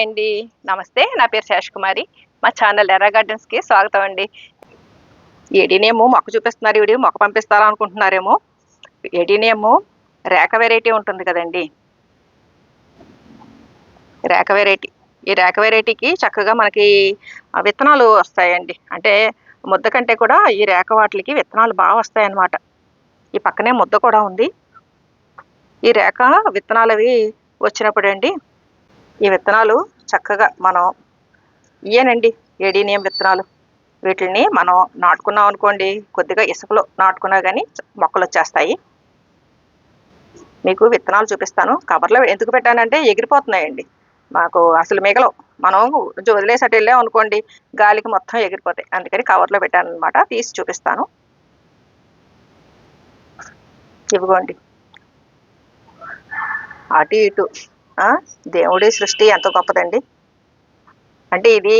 Hi అండి. నమస్తే నా పేరు శేషకుమారి మా ఛానల్ ఎర్ర గార్డెన్స్కి స్వాగతం అండి. ఎడినేమో మొక్క చూపిస్తున్నారు ఇవి మొక్క పంపిస్తారా అనుకుంటున్నారేమో. ఎడినేమో రేఖ వెరైటీ ఉంటుంది కదండి. రేఖ వెరైటీ ఈ రేఖ వెరైటీకి చక్కగా మనకి విత్తనాలు వస్తాయండి. అంటే ముద్ద కంటే కూడా ఈ రేఖ వాటికి విత్తనాలు బాగా వస్తాయన్నమాట. ఈ పక్కనే ముద్ద కూడా ఉంది. ఈ రేఖ విత్తనాలు అవి వచ్చినప్పుడు అండి ఈ విత్తనాలు చక్కగా మనం ఇయ్యనండి. ఏడీనియం విత్తనాలు. వీటిని మనం నాటుకున్నాం అనుకోండి కొద్దిగా ఇసుకలో నాటుకున్నా కానీ మొక్కలు వచ్చేస్తాయి. మీకు విత్తనాలు చూపిస్తాను. కవర్లో ఎందుకు పెట్టానంటే ఎగిరిపోతున్నాయండి. మాకు అసలు మిగలవు. మనం కొంచెం వదిలేసి అటు వెళ్ళాం అనుకోండి గాలికి మొత్తం ఎగిరిపోతాయి. అందుకని కవర్లో పెట్టాను అనమాట తీసి చూపిస్తాను. ఇవ్వండి అటు ఇటు. దేవుడి సృష్టి ఎంత గొప్పదండి. అంటే ఇది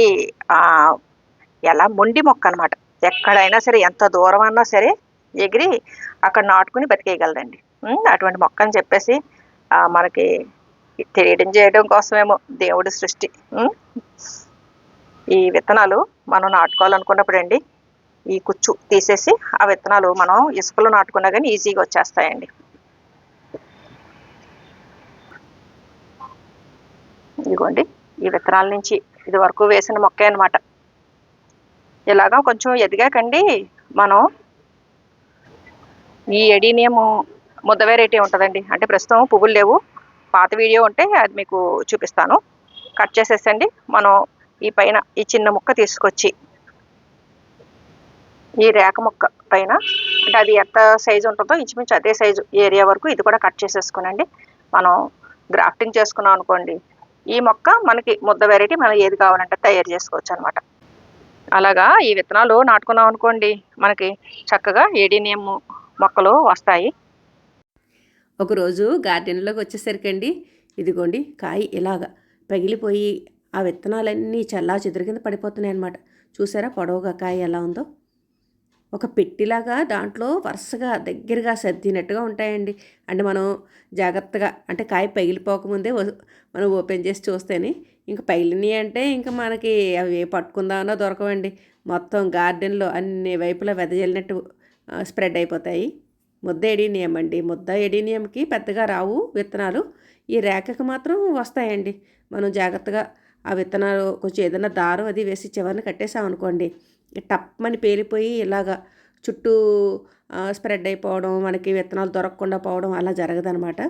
ఎలా మొండి మొక్క అనమాట ఎక్కడైనా సరే ఎంత దూరం అన్నా సరే ఎగిరి అక్కడ నాటుకుని బతికేయగలదండి. అటువంటి మొక్క అని చెప్పేసి మనకి తెలియడం చేయడం కోసమేమో దేవుడి సృష్టి. ఈ విత్తనాలు మనం నాటుకోవాలనుకున్నప్పుడు అండి ఈ కుచ్చు తీసేసి ఆ విత్తనాలు మనం ఇసుకలో నాటుకున్నా కానీ ఈజీగా వచ్చేస్తాయండి. ఇదిగోండి ఈ విత్తనాల నుంచి ఇది వరకు వేసిన మొక్క అనమాట ఇలాగా కొంచెం ఎదిగాకండి మనం ఈ ఎడీనియం ముద్ద వెరైటీ ఉంటుందండి? అంటే ప్రస్తుతం పువ్వులు లేవు. పాత వీడియో ఉంటే అది మీకు చూపిస్తాను. కట్ చేసేసండి మనం ఈ పైన ఈ చిన్న ముక్క తీసుకొచ్చి ఈ రేఖ ముక్క పైన అంటే అది ఎంత సైజు ఉంటుందో ఇంచుమించు అదే సైజు ఏరియా వరకు ఇది కూడా కట్ చేసేసుకునండి. మనం గ్రాఫ్టింగ్ చేసుకున్నాం అనుకోండి ఈ మొక్క మనకి ముద్ద వెరైటీ మనం ఏది కావాలంటే తయారు చేసుకోవచ్చు అనమాట అలాగా ఈ విత్తనాలు నాటుకున్నాం అనుకోండి మనకి చక్కగా ఏడీనియం మొక్కలు వస్తాయి. ఒకరోజు గార్డెన్లోకి వచ్చేసరికండి ఇదిగోండి కాయ ఇలాగా పగిలిపోయి ఆ విత్తనాలన్నీ చల్లా చెదురు కింద పడిపోతున్నాయి అనమాట చూసారా పొడవుగా కాయ ఎలా ఉందో? ఒక పెట్టిలాగా దాంట్లో వరుసగా దగ్గరగా సర్దినట్టుగా ఉంటాయండి. అంటే మనం జాగ్రత్తగా అంటే కాయ పగిలిపోకముందే వ- మనం ఓపెన్ చేసి చూస్తేనే ఇంకా పగిలినవి అంటే ఇంకా మనకి అవి పట్టుకుందామన్నా దొరకవండి. మొత్తం గార్డెన్లో అన్ని వైపులా వెదజల్లినట్టు స్ప్రెడ్ అయిపోతాయి. ముద్ద ఎడీనియం అండి. ముద్ద ఎడీనియంకి పెద్దగా రావు విత్తనాలు. ఈ రేఖకి మాత్రం వస్తాయండి. మనం జాగ్రత్తగా ఆ విత్తనాలు కొంచెం ఏదైనా దారం అది వేసి చివరిని కట్టేసాం అనుకోండి టప్మని పేలిపోయి ఇలాగా చుట్టూ స్ప్రెడ్ అయిపోవడం మనకి విత్తనాలు దొరకకుండా పోవడం అలా జరగదనమాట.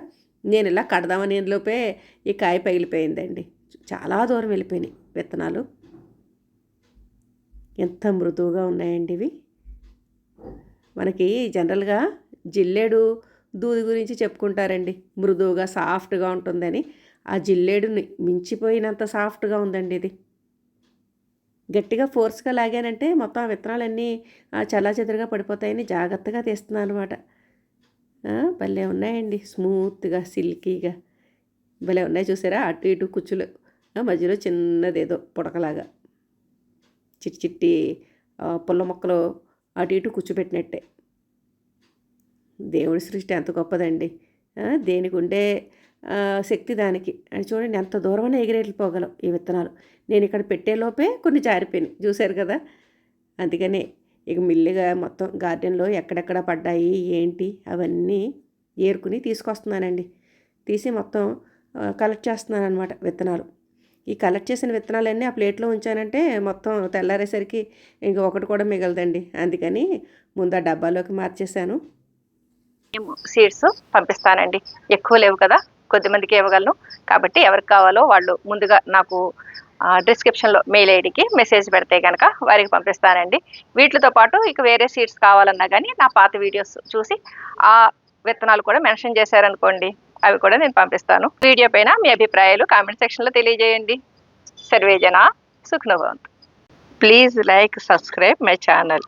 నేను ఇలా కడదామని లోపే ఈ కాయ పగిలిపోయిందండి. చాలా దూరం వెళ్ళిపోయినాయి విత్తనాలు. ఎంత మృదువుగా ఉన్నాయండి ఇవి. మనకి జనరల్గా జిల్లేడు దూది గురించి చెప్పుకుంటారండి. మృదువుగా సాఫ్ట్గా ఉంటుందని. ఆ జిల్లేడుని మించిపోయినంత సాఫ్ట్గా ఉందండి ఇది. గట్టిగా ఫోర్స్గా లాగానంటే మొత్తం ఆ విత్తనాలన్నీ చలాచెదురుగా పడిపోతాయని జాగ్రత్తగా తీస్తున్నాను అనమాట భలే ఉన్నాయండి. స్మూత్గా సిల్కీగా. భలే ఉన్నాయి చూసారా? అటు ఇటు కుచ్చులు. మధ్యలో చిన్నదేదో పుడకలాగా. చిట్టి చిట్టి పుల్ల మొక్కలు అటు ఇటు కూర్చోబెట్టినట్టే. దేవుడి సృష్టి ఎంత గొప్పదండి. దేనికి ఉండే శక్తి దానికి. అని చూడండి ఎంత దూరమైన ఎగిరేట్లు పోగలం ఈ విత్తనాలు. నేను ఇక్కడ పెట్టేలోపే కొన్ని జారిపోయినాయి. చూశారు కదా? అందుకనే ఇక మిల్లిగా మొత్తం గార్డెన్లో ఎక్కడెక్కడ పడ్డాయి ఏంటి అవన్నీ ఏరుకుని తీసుకొస్తున్నానండి. తీసి మొత్తం కలెక్ట్ చేస్తున్నాను అనమాట విత్తనాలు. ఈ కలెక్ట్ చేసిన విత్తనాలన్నీ ఆ ప్లేట్లో ఉంచానంటే మొత్తం తెల్లారేసరికి ఇంక ఒకటి కూడా మిగలదండి. అందుకని ముందు ఆ డబ్బాలోకి మార్చేశాను. సీడ్స్ పంపిస్తానండి. ఎక్కువ లేవు కదా? కొద్దిమందికి ఇవ్వగలను. కాబట్టి ఎవరికి కావాలో వాళ్ళు ముందుగా నాకు డిస్క్రిప్షన్లో మెయిల్ ఐడికి మెసేజ్ పెడితే కనుక వారికి పంపిస్తానండి. వీటితో పాటు ఇక వేరే సీడ్స్ కావాలన్నా కానీ నా పాత వీడియోస్ చూసి ఆ విత్తనాలు కూడా మెన్షన్ చేశారనుకోండి అవి కూడా నేను పంపిస్తాను. వీడియో పైన మీ అభిప్రాయాలు కామెంట్ సెక్షన్లో తెలియజేయండి. సర్వేజన సుఖ్నభవంత్. Please like subscribe my channel